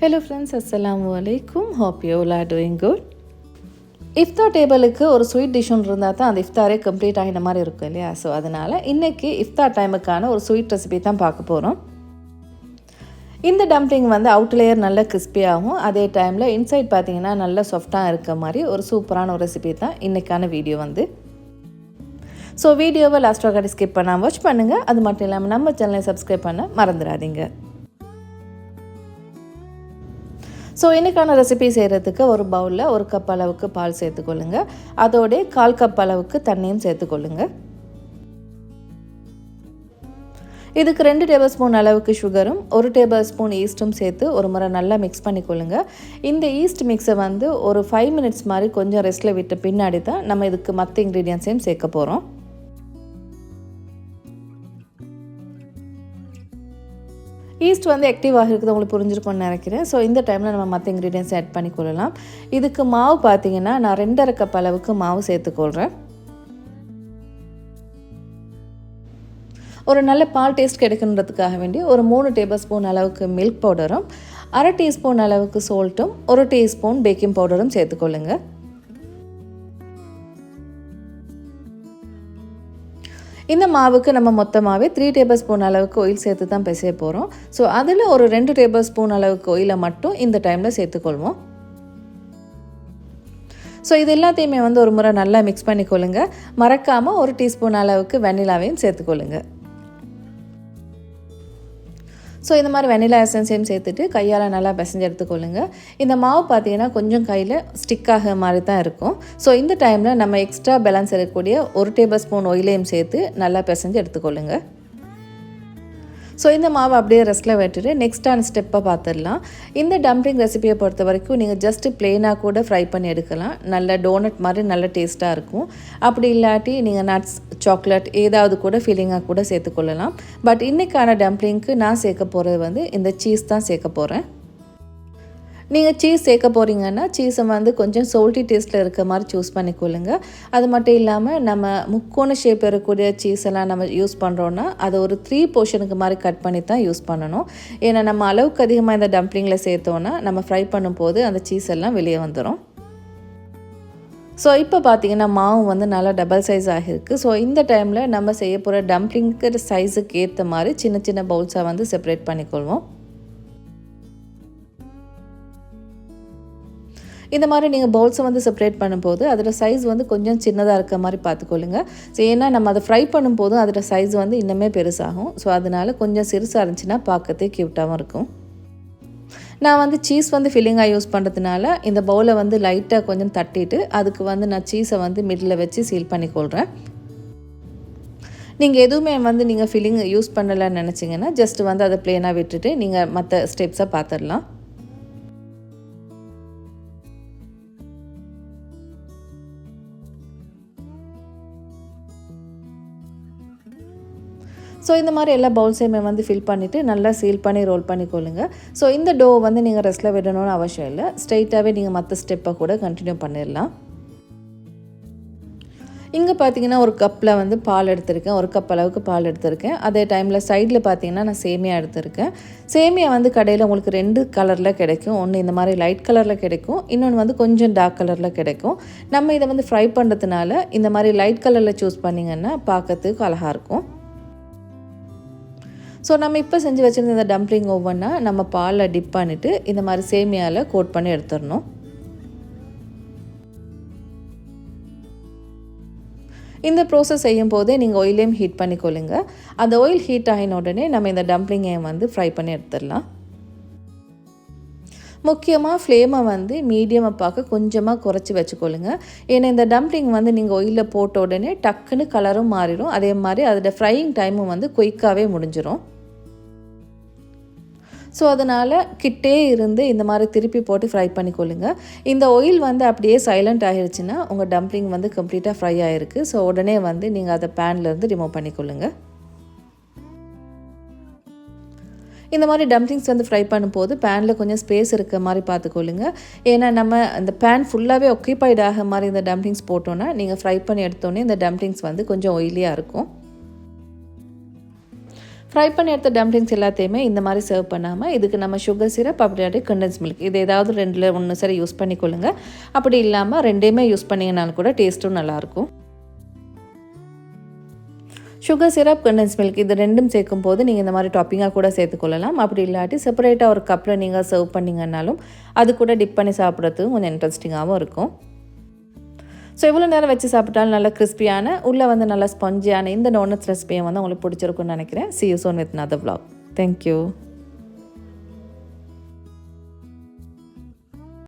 Hello friends அஸ்ஸலாமு வலைக்கும் how you are doing good இஃப்தார் டேபிளுக்கு ஒரு ஸ்வீட் டிஷ் ஒன்று இருந்தால் தான் அந்த இஃப்தாரே கம்ப்ளீட் ஆகின மாதிரி இருக்கும் இல்லையா? ஸோ அதனால் இன்றைக்கி இஃப்தார் டைமுக்கான ஒரு ஸ்வீட் ரெசிபி தான் பார்க்க போகிறோம் இந்த டம்ப்ளிங் வந்து அவுட் லேயர் நல்ல கிறிஸ்பியாகவும் அதே டைமில் இன்சைட் பார்த்தீங்கன்னா நல்ல சாஃப்டாக இருக்க மாதிரி ஒரு சூப்பரான ஒரு ரெசிபி தான் இன்றைக்கான வீடியோ வந்து. ஸோ வீடியோவை லாஸ்ட் வரை ஸ்கிப் பண்ணாமல் வாட்ச் பண்ணுங்கள் அது மட்டும் இல்லாமல் நம்ம சேனலை சப்ஸ்கிரைப் பண்ண மறந்துடாதீங்க. ஸோ இன்றைக்கான ரெசிபி செய்கிறதுக்கு ஒரு பவுலில் ஒரு கப் அளவுக்கு பால் சேர்த்துக்கொள்ளுங்க. அதோடய கால் கப் அளவுக்கு தண்ணியும் சேர்த்துக்கொள்ளுங்க. இதுக்கு ரெண்டு டேபிள் ஸ்பூன் அளவுக்கு சுகரும் ஒரு டேபிள் ஸ்பூன் ஈஸ்ட்டும் சேர்த்து ஒரு முறை நல்லா மிக்ஸ் பண்ணிக்கொள்ளுங்க. இந்த ஈஸ்ட் மிக்ஸை வந்து ஒரு ஃபைவ் மினிட்ஸ் மாதிரி கொஞ்சம் ரெஸ்ட்டில் விட்ட பின்னாடி தான் நம்ம இதுக்கு மற்ற இன்க்ரீடியன்ஸையும் சேர்க்க போகிறோம் ஈஸ்ட் வந்து ஆக்டிவாக இருக்குது உங்களுக்கு புரிஞ்சிருக்கும்னு நினைக்கிறேன். ஸோ இந்த டைமில் நம்ம மற்ற இன்க்ரீடியன்ஸ் ஆட் பண்ணிக்கொள்ளலாம் இதுக்கு மாவு பார்த்தீங்கன்னா நான் ரெண்டரை கப் அளவுக்கு மாவு சேர்த்துக்கொள்கிறேன் ஒரு நல்ல பால் டேஸ்ட் கிடைக்கணுன்றதுக்காக வேண்டி ஒரு மூணு டேபிள் ஸ்பூன் அளவுக்கு மில்க் பவுடரும் அரை டீஸ்பூன் அளவுக்கு சோல்ட்டும் ஒரு டீஸ்பூன் பேக்கிங் பவுடரும் சேர்த்துக்கொள்ளுங்கள் இந்த மாவுக்கு நம்ம மொத்தமாகவே த்ரீ டேபிள் ஸ்பூன் அளவுக்கு ஆயில் சேர்த்து தான் பிசைய போகிறோம் ஸோ அதில் ஒரு ரெண்டு டேபிள் ஸ்பூன் அளவுக்கு ஆயிலை மட்டும் இந்த டைமில் சேர்த்துக்கொள்வோம். ஸோ இது எல்லாத்தையுமே வந்து ஒரு முறை நல்லா மிக்ஸ் பண்ணிக்கொள்ளுங்க. மறக்காமல் ஒரு டீஸ்பூன் அளவுக்கு வெண்ணிலாவையும் சேர்த்துக்கொள்ளுங்கள் ஸோ இந்த மாதிரி வெனிலா எசன்ஸையும் சேர்த்துட்டு கையால் நல்லா பிசைஞ்சு எடுத்துக்கொள்ளுங்க. இந்த மாவு பார்த்தீங்கன்னா கொஞ்சம் கையில் ஸ்டிக் ஆகிற மாதிரி தான் இருக்கும். ஸோ இந்த டைமில் நம்ம எக்ஸ்ட்ரா பேலன்ஸ் இருக்கக்கூடிய ஒரு டேபிள் ஸ்பூன் ஒயிலையும் சேர்த்து நல்லா பிசைஞ்சு எடுத்துக்கொள்ளுங்கள் ஸோ இந்த மாவை அப்படியே ரெஸ்ட்டில் வெட்டிட்டு நெக்ஸ்டான ஸ்டெப்பை பார்த்துடலாம் இந்த டம்ப்ளிங் ரெசிபியை பொறுத்த வரைக்கும் நீங்கள் ஜஸ்ட்டு பிளெயினாக கூட ஃப்ரை பண்ணி எடுக்கலாம். நல்ல டோனட் மாதிரி நல்ல டேஸ்ட்டாக இருக்கும். அப்படி இல்லாட்டி நீங்கள் நட்ஸ் சாக்லேட் ஏதாவது கூட ஃபீலிங்காக கூட சேர்த்துக்கொள்ளலாம். பட் இன்றைக்கான டம்ப்ளிங்க்கு நான் சேர்க்க போகிறது வந்து இந்த சீஸ் தான் சேர்க்க போகிறேன் நீங்கள் சீஸ் சேர்க்க போகிறீங்கன்னா சீஸை வந்து கொஞ்சம் சோல்ட்டி டேஸ்ட்டில் இருக்க மாதிரி சூஸ் பண்ணிக்கொள்ளுங்க அது மட்டும் இல்லாமல் நம்ம முக்கோண ஷேப் இருக்கக்கூடிய சீஸ் எல்லாம் நம்ம யூஸ் பண்ணுறோன்னா அதை ஒரு த்ரீ போர்ஷனுக்கு மாதிரி கட் பண்ணி தான் யூஸ் பண்ணணும். ஏன்னா நம்ம அளவுக்கு அதிகமாக இந்த டம்ப்ளிங்கில் சேர்த்தோன்னா நம்ம ஃப்ரை பண்ணும்போது அந்த சீஸ் எல்லாம் வெளியே வந்துடும் ஸோ இப்போ பார்த்தீங்கன்னா மாவு வந்து நல்லா டபுள் சைஸ் ஆகிருக்கு ஸோ இந்த டைமில் நம்ம செய்ய போகிற டம்ப்ளிங்க்கு சைஸுக்கு ஏற்ற மாதிரி சின்ன சின்ன பவுல்ஸாக வந்து செப்பரேட் பண்ணிக்கொள்வோம். இந்த மாதிரி நீங்கள் பவுல்ஸை வந்து செப்பரேட் பண்ணும்போது அதோட சைஸ் வந்து கொஞ்சம் சின்னதாக இருக்க மாதிரி பார்த்துக்கொள்ளுங்க. ஸோ ஏன்னா நம்ம அதை ஃப்ரை பண்ணும்போது அதோட சைஸ் வந்து இன்னுமே பெருசாகும். ஸோ அதனால் கொஞ்சம் சிறுசாக இருந்துச்சுன்னா பார்க்கறதே க்யூட்டாகவும் இருக்கும். நான் வந்து சீஸ் வந்து ஃபில்லிங்காக யூஸ் பண்ணுறதுனால இந்த பவுலை வந்து லைட்டாக கொஞ்சம் தட்டிட்டு அதுக்கு வந்து நான் சீஸை வந்து மிடில் வச்சு சீல் பண்ணிக்கொள்கிறேன் நீங்கள் எதுவுமே வந்து நீங்கள் ஃபில்லிங் யூஸ் பண்ணலைன்னு நினச்சிங்கன்னா ஜஸ்ட் வந்து அதை ப்ளேனாக விட்டுட்டு நீங்கள் மற்ற ஸ்டெப்ஸை பார்த்துடலாம். ஸோ இந்த மாதிரி எல்லா பவுல்ஸையுமே வந்து ஃபில் பண்ணிவிட்டு நல்லா சீல் பண்ணி ரோல் பண்ணிக்கொள்ளுங்க. ஸோ இந்த டோ வந்து நீங்கள் ரெஸ்ட்டில் விடணும்னு அவசியம் இல்லை. ஸ்ட்ரைட்டாகவே நீங்கள் மற்ற ஸ்டெப்பை கூட கண்டினியூ பண்ணிடலாம். இங்கே பார்த்தீங்கன்னா ஒரு கப்பில் வந்து பால் எடுத்திருக்கேன். ஒரு கப் அளவுக்கு பால் எடுத்திருக்கேன். அதே டைமில் சைடில் பார்த்தீங்கன்னா நான் சேமியா எடுத்திருக்கேன். சேமியா வந்து கடையில் உங்களுக்கு ரெண்டு கலரில் கிடைக்கும். ஒன்று இந்த மாதிரி லைட் கலரில் கிடைக்கும். இன்னொன்று வந்து கொஞ்சம் டார்க் கலரில் கிடைக்கும். நம்ம இதை வந்து ஃப்ரை பண்ணுறதுனால இந்த மாதிரி லைட் கலரில் சூஸ் பண்ணிங்கன்னா பார்க்கறதுக்கு அழகாக இருக்கும். ஸோ நம்ம இப்போ செஞ்சு வச்சுருந்த இந்த டம்ப்ளிங் ஒவ்வொன்றா நம்ம பாலில் டிப் பண்ணிவிட்டு இந்த மாதிரி சேமியாவில் கோட் பண்ணி எடுத்துடணும். இந்த ப்ரோசஸ் செய்யும் போதே நீங்கள் ஆயிலையும் ஹீட் பண்ணிக்கொள்ளுங்க. அந்த ஆயில் ஹீட் ஆகின உடனே நம்ம இந்த டம்ப்ளிங்கையும் வந்து ஃப்ரை பண்ணி எடுத்துடலாம். முக்கியமாக ஃப்ளேமை வந்து மீடியமாக பார்க்க கொஞ்சமாக குறைச்சி வச்சுக்கொள்ளுங்க. ஏன்னா இந்த டம்ப்ளிங் வந்து நீங்கள் ஒயிலில் போட்ட உடனே டக்குன்னு கலரும் மாறிடும். அதே மாதிரி அதோட ஃப்ரையிங் டைமும் வந்து குயிக்காகவே முடிஞ்சிடும் ஸோ அதனால் கிட்டே இருந்து இந்த மாதிரி திருப்பி போட்டு ஃப்ரை பண்ணிக்கொள்ளுங்க. இந்த ஆயில் வந்து அப்படியே சைலண்ட் ஆகிடுச்சுன்னா உங்கள் டம்ப்ளிங் வந்து கம்ப்ளீட்டாக ஃப்ரை ஆகிருக்கு ஸோ உடனே வந்து நீங்கள் அதை பேன்லேருந்து ரிமூவ் பண்ணிக்கொள்ளுங்க. இந்த மாதிரி டம்ப்ளிங்ஸ் வந்து ஃப்ரை பண்ணும்போது பேனில் கொஞ்சம் ஸ்பேஸ் இருக்க மாதிரி பார்த்துக்கொள்ளுங்க. ஏன்னா நம்ம இந்த பேன் ஃபுல்லாகவே ஒக்கிபைட் ஆக மாதிரி இந்த டம்ப்ளிங்ஸ் போட்டோன்னா நீங்கள் ஃப்ரை பண்ணி எடுத்தோன்னே இந்த டம்ப்ளிங்ஸ் வந்து கொஞ்சம் ஒயிலியாக இருக்கும். ஃப்ரை பண்ணி எடுத்த டம்ப்ளிங்ஸ் எல்லாத்தையுமே இந்த மாதிரி சர்வ் பண்ணாமல் இதுக்கு நம்ம சுகர் சிரப் அப்படி இல்லாட்டி கண்டன்ஸ் மில்க் இது ஏதாவது ரெண்டில் ஒன்று சரி யூஸ் பண்ணிக்கொள்ளுங்க. அப்படி இல்லாமல் ரெண்டையுமே யூஸ் பண்ணிங்கனாலும் கூட டேஸ்ட்டும் நல்லாயிருக்கும் சுகர் சிரப் கண்டன்ஸ் மில்க் இது ரெண்டும் சேர்க்கும் போது நீங்கள் இந்த மாதிரி டாப்பிங்காக கூட சேர்த்துக்கொள்ளலாம். அப்படி இல்லாட்டி செப்பரேட்டாக ஒரு கப்பில் நீங்கள் சர்வ் பண்ணிங்கன்னாலும் அது கூட டிப் பண்ணி சாப்பிட்றதுக்கும் கொஞ்சம் இன்ட்ரெஸ்டிங்காகவும் இருக்கும். ஸோ எவ்வளோ நேரம் வச்சு சாப்பிட்டாலும் நல்லா கிறிஸ்பியான உள்ளே வந்து நல்லா ஸ்பஞ்சியான இந்த டோனட்ஸ் ரெசிபியை வந்து உங்களுக்கு பிடிச்சிருக்குன்னு நினைக்கிறேன். See you soon with another vlog thank you